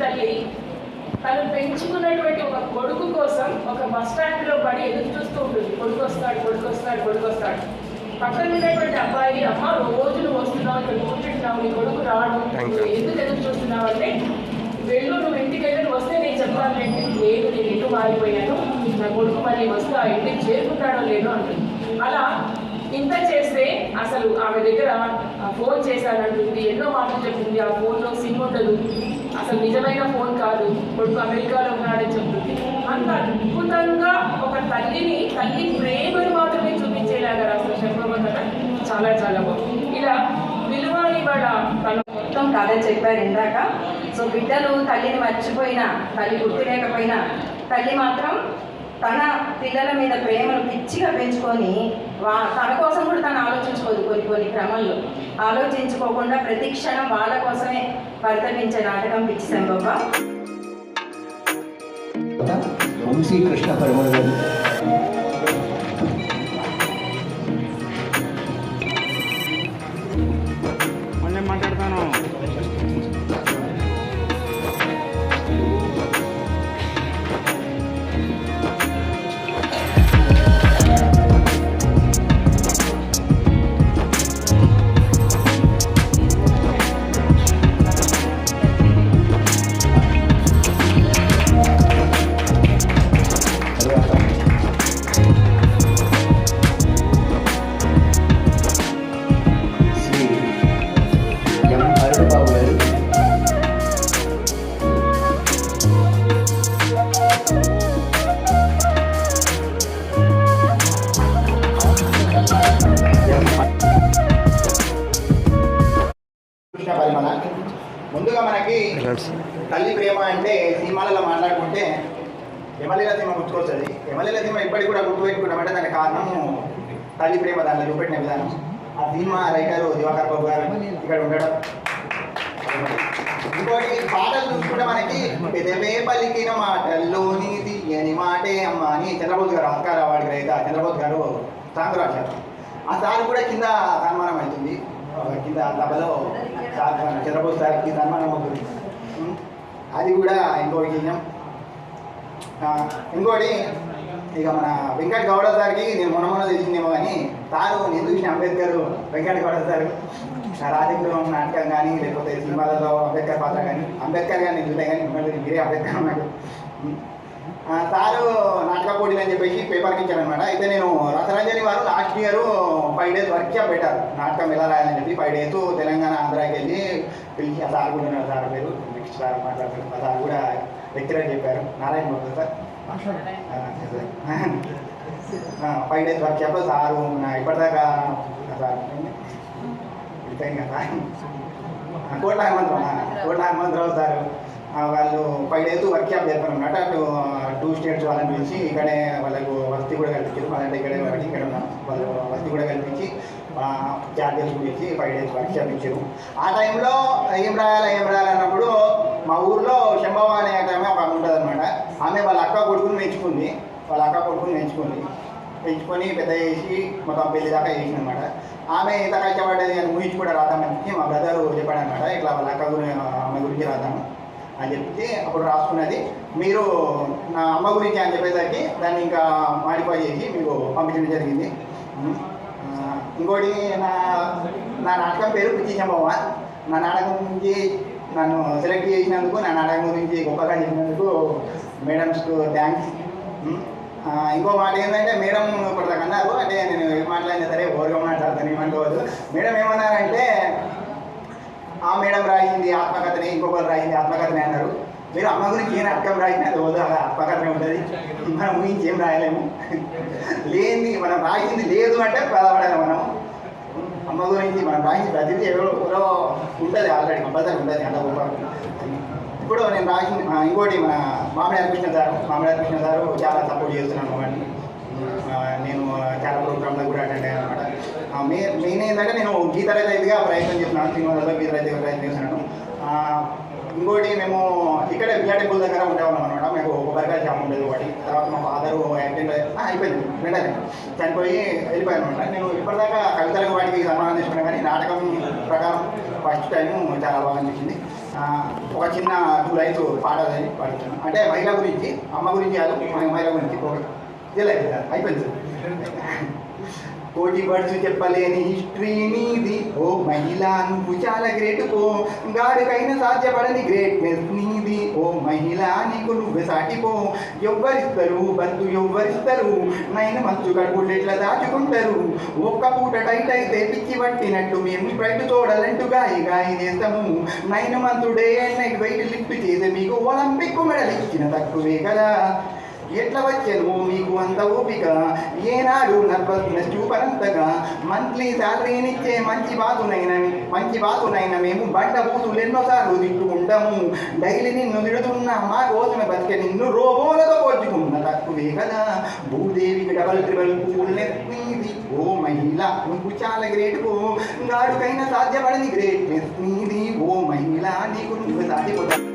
తల్లి తను పెంచుకున్నటువంటి ఒక కొడుకు కోసం ఒక బస్ స్టాండ్లో పడి ఎదురు చూస్తూ ఉంటుంది. కొడుకు వస్తాడు కొడుకు వస్తాడు కొడుకు వస్తాడు. పక్కన ఉన్నటువంటి అబ్బాయి అమ్మ రోజు నువ్వు వస్తున్నావు ఇక్కడ కూర్చుంటున్నావు నీ కొడుకు. నువ్వు ఎందుకు ఎదురు చూస్తున్నావు అంటే వెళ్ళు నువ్వు ఇంటికి వెళ్ళి నువ్వు వస్తే నేను చెప్పాలి అంటే లేదు నేను ఇల్లు మారిపోయాను నా కొడుకు మళ్ళీ వస్తే ఆ ఇంటికి చేరుకుంటాడో లేదో అంటుంది. అలా ఇంత చేస్తే అసలు ఆమె దగ్గర ఫోన్ చేశానంటుంది ఎన్నో మాటలు చెప్తుంది ఆ ఫోన్లో సిమ్ ఉండదు అసలు నిజమైన ఫోన్ కాదు. కొడుకు అమెరికాలో ఉన్నాడని చెప్తుంది. అంత అద్భుతంగా ఒక తల్లిని తల్లి ప్రేమను మాత్రమే చూపించేలాగా రాసిన శర్మ కథ చాలా చాలా బాగుంది. ఇలా విలువ వాళ్ళ తను మొత్తం కథ చెప్పారు ఇందాక. సో బిడ్డలు తల్లిని మర్చిపోయినా తల్లి గుర్తు లేకపోయినా తల్లి మాత్రం తన పిల్లల మీద ప్రేమను పిచ్చిగా పెంచుకొని వా తన కోసం కూడా తను ఆలోచించుకోదు కొన్ని కొన్ని క్రమంలో. ఆలోచించుకోకుండా ప్రతి క్షణం వాళ్ళ కోసమే పరితపించే నాటకం పిచ్చి సంగోప. వంశీ కృష్ణ తల్లి ప్రేమ అంటే సినిమాలలో మాట్లాడుకుంటే ఎమలీల సీమ గుర్తుకొస్తుంది. ఎమ్మెల్యేల సినిమా ఇప్పటికి కూడా గుర్తుపెట్టుకున్నామంటే దానికి కారణము తల్లి ప్రేమ దాంట్లో చూపెట్టిన విధానం. ఆ సినిమా రైటర్ దివాకర్ బాబు గారు ఇక్కడ ఉండడం. ఇంకోటి పాటలు చూసుకుంటే మనకి పెదవే పలికిన మాటల్లోని తీయని మాటే అమ్మ అని చంద్రబోస్ గారు ఆస్కార్ అవార్డు గ్రహీత చంద్రబోస్ గారు సాంగ్ రాశారు. ఆ సార్ కూడా కింద సన్మానం అవుతుంది. కింద సభలో సార్ చంద్రబోస్ సార్కి సన్మానం అవుతుంది అది కూడా ఇంకో విషయం ఇంకోటి ఇక మన వెంకట్ గౌడ సార్కి నేను మొన్న మొన్న తెలిసిందేమో కానీ తాను నేను చూసిన అంబేద్కర్ వెంకట్ గౌడ సార్ రాజకీయం నాటకం కానీ లేకపోతే సినిమాలలో అంబేద్కర్ పాత్ర కానీ అంబేద్కర్ కానీ చూసే కానీ మిమ్మల్ని మీరే అంబేద్కర్ అన్నాడు. సారు నాటక పోటీలు అని చెప్పేసి పేపర్కి ఇచ్చారనమాట అయితే నేను రసరంజని వారు last year five days workshop పెట్టారు. నాటకం ఎలా రాయాలని చెప్పి ఫైవ్ డేస్ తెలంగాణ ఆంధ్రాకి వెళ్ళి పిలిచి ఆ సార్ కూడా ఉన్నారు. సార్ పేరు నెక్స్ట్ సార్ మాట్లాడతారు. ఆ సార్ కూడా లెక్చరర్ చెప్పారు. Narayana Babu sir. Five days workshop sir ఇప్పటిదాకా సార్ కదా. కోట్ల హనుమంతరావు కోట్ల హనుమంతరావు సార్. వాళ్ళు ఫైవ్ డేస్ వర్క్ క్యాంప్ చేస్తారు అటు టూ స్టేట్స్ వాళ్ళని పిలిచి ఇక్కడే వాళ్ళకు వసతి కూడా కల్పించారు. వాళ్ళంటే ఇక్కడే కాబట్టి ఇక్కడ ఉన్నాం వాళ్ళు వసతి కూడా కల్పించి చార్జెస్ కూడా ఫైవ్ డేస్ వర్క్ క్యాంప్ ఇచ్చారు. ఆ టైంలో ఏం రాయాలి ఏం రాయాలి అన్నప్పుడు మా ఊర్లో శంభవ అనే టైం ఒక ఉంటుంది అనమాట ఆమె వాళ్ళ అక్క కొడుకుని పెంచుకుంది. వాళ్ళ అక్క కొడుకుని పెంచుకుంది. పెంచుకొని పెద్ద చేసి మొత్తం పెళ్ళి దాకా చేసింది అనమాట ఆమె ఇంత కష్టపడ్డది అని ఊహించి కూడా రాద్దామని మా బ్రదరు చెప్పాడనమాట ఇట్లా వాళ్ళ అక్క గురి ఆమె గురించి రాద్దాము అని చెప్తే అప్పుడు రాసుకున్నది. మీరు నా అమ్మ గురించి అని చెప్పేసరికి దాన్ని ఇంకా మాడిఫై చేసి మీకు పంపించడం జరిగింది. ఇంకోటి నా నా నాటకం పేరు పిచ్చి నా నాటకం గురించి నన్ను సెలెక్ట్ చేసినందుకు నా నాటకం గురించి గొప్పగా చెప్పినందుకు మేడమ్స్కు థ్యాంక్స్ ఇంకో మాట ఏంటంటే మేడం ఇప్పటిదాకా అన్నారు. అంటే నేను ఏం మాట్లాడినా సరే ఓరుగా మాట్లాడతాను ఏమనుకోవద్దు మేడం ఏమన్నారంటే ఆ మేడం రాయింది ఆత్మకథనే ఇంకొకరు రాయింది ఆత్మకథనే అన్నారు. మీరు అమ్మ గురించి ఏం అర్థం రాసిన అది వద్దు అలా ఆత్మకథనే ఉంటుంది. మనం ఊహించి ఏం రాయలేము. లేని మనం రాయింది లేదు అంటే బాధపడాలి మనం. అమ్మ గురించి మనం రాయించి ప్రతిదీ ఎవరో ఉంటుంది ఆల్రెడీ కంపల్సరీ ఉంటుంది అంత గొప్ప. ఇప్పుడు నేను రాసింది ఇంకోటి మన మామిడి కృష్ణ సార్ మామిడి కృష్ణ గారు చాలా సపోర్ట్ చేస్తున్నాను మమ్మల్ని. నేను చాలా ప్రోగ్రాంలో కూడా అటెండ్ అయ్యాను అనమాట మెయిన్ మెయిన్ ఏంటంటే నేను గీత రైతుగా ప్రయత్నం చేస్తున్నాను. సినిమాలలో గీత రైతుగా ప్రయత్నం చేస్తున్నాను. ఇంకోటి మేము ఇక్కడ బియ్యా టెంపుల్ దగ్గర ఉండేవాళ్ళం అనమాట మేము కొబ్బరికాయ జామ్ ఉండేది ఒకటి. తర్వాత మా ఫాదరు యాక్సిడెంట్ అయిపోయింది. వెంటనే చనిపోయి వెళ్ళిపోయాను అనమాట నేను ఇప్పటిదాకా కవితలకు వాటికి సమాధానం తీసుకున్నా కానీ నాటకం ప్రకారం ఫస్ట్ టైం చాలా బాగా అనిపించింది. ఒక చిన్న టూ లైన్స్ పాట అది పాడుతాను అంటే మహిళ గురించి అమ్మ గురించి కాదు మహిళ గురించి. ఒక ఇలా అయిపోయింది. సార్ కోటి వర్డ్స్ చెప్పలేని హిస్టరీ నీది. ఓ మహిళ నువ్వు చాలా గ్రేట్ పో గాడికైనా సాధ్యపడని గ్రేట్నెస్ నీది. ఓ మహిళ నీకు నువ్వు సాటిపో ఎవ్వరిస్తారు బంధు ఎవ్వరిస్తారు. నైన్ మంచు కడుపులు ఎట్లా దాచుకుంటారు. ఒక్క పూట టైట్ అయితే పిచ్చి పట్టినట్టు మేము స్ప్రైట్ చూడాలంటూ గాయి గాయి చేస్తాము nine month day and night weight lift చేసే మీకు ఒలింపిక్ మెడల్ ఇచ్చిన తక్కువే కదా. ఎట్లా వచ్చాను మీకు అంత ఓపిక? ఏనాడు నర్వస్నెస్ చూపరంతగా మంత్లీ శాలరీనిచ్చే మంచి బాతునైన మంచి బాతునైన మేము బండ బూతులు ఎన్నోసార్లు తిట్టుకుంటాము. డైలీ నిన్ను తిడుతున్నా మా కోసమే బతికే నిన్ను రోబోలతో పోల్చుకున్న తక్కువే కదా. భూదేవికి డబల్ ట్రిబల్ పూల్ ఓ మహిళ నువ్వు చాలా గ్రేట్ ఓ గాడుకైనా సాధ్యపడని గ్రేట్నెస్ నీది. ఓ మహిళ నీకు నువ్వు సాధ్యపడ